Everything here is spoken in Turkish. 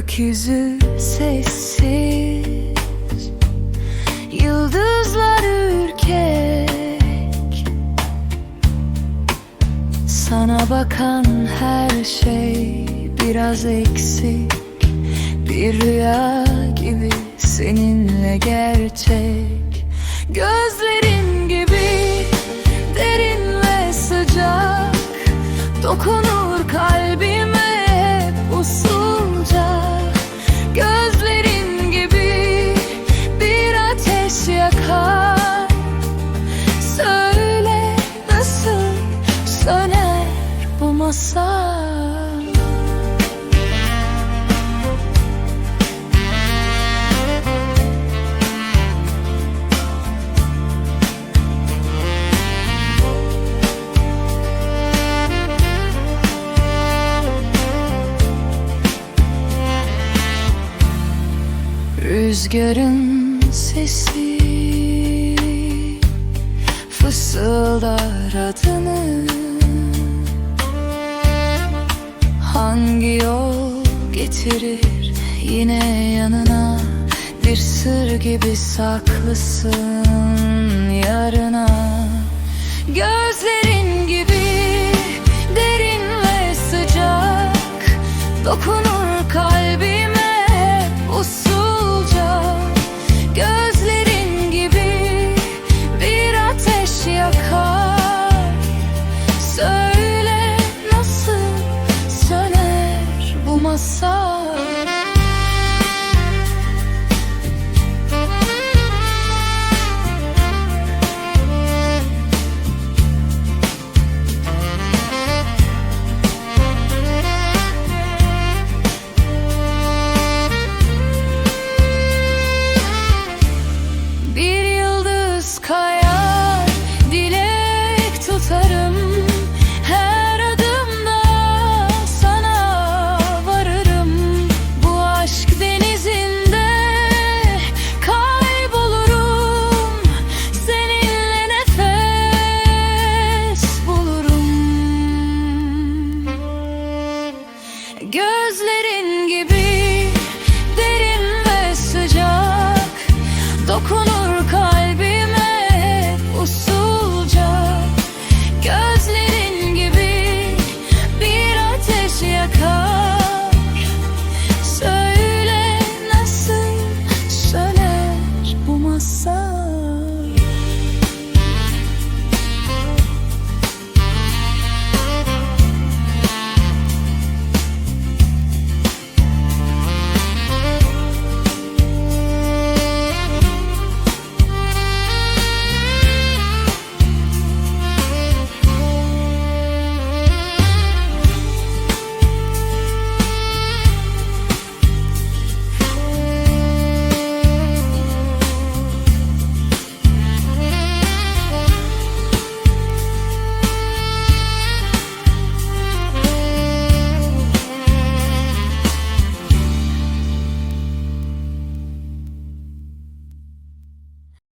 Gökyüzü sessiz. Yıldızlar ürkek. Sana bakan her şey biraz eksik. Bir rüya gibi seninle gerçek. Gözlerin gibi derin ve sıcak. Dokunur kalbime Rüzgarın sesi Fısıldar adını. Hangi yol getirir yine yanına? Bir sır gibi saklısın yarına. Gözlerin gibi derin ve sıcak Dokunur kalbime soul. gözlerin gibi derin ve sıcak. Dokunu